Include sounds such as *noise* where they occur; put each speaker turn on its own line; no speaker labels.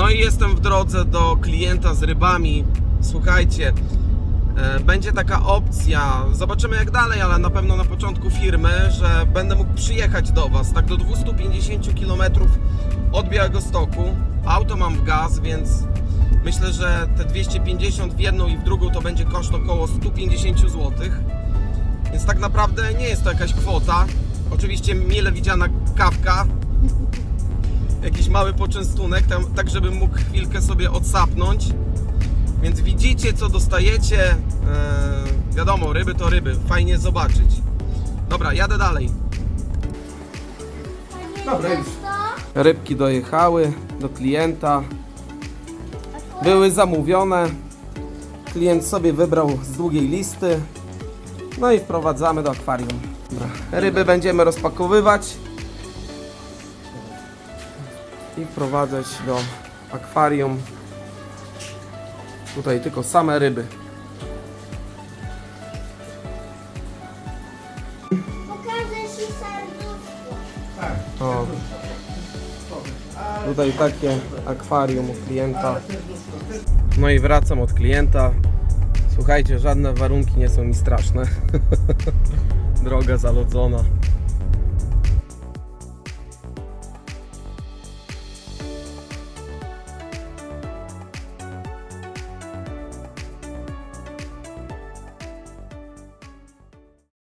No i jestem w drodze do klienta z rybami. Słuchajcie, e, będzie taka opcja, zobaczymy jak dalej, ale na pewno na początku firmy, że będę mógł przyjechać do Was, tak do 250 km od Białegostoku. Auto mam w gaz, więc myślę, że te 250 w jedną i w drugą to będzie koszt około 150 zł. Więc tak naprawdę nie jest to jakaś kwota. Oczywiście mile widziana kawka, jakiś mały poczęstunek, tam, tak żebym mógł chwilkę sobie odsapnąć. Więc widzicie, co dostajecie. Eee, wiadomo, ryby to ryby, fajnie zobaczyć. Dobra, jadę dalej. Dobra, już. Rybki dojechały do klienta. Były zamówione. Klient sobie wybrał z długiej listy. No i wprowadzamy do akwarium. Dobra. Ryby będziemy rozpakowywać i wprowadzać do akwarium. Tutaj tylko same ryby.
Pokażę Ci serduszko.
O. Tutaj takie akwarium u klienta. No i wracam od klienta. Słuchajcie, żadne warunki nie są mi straszne. *laughs* Droga zalodzona.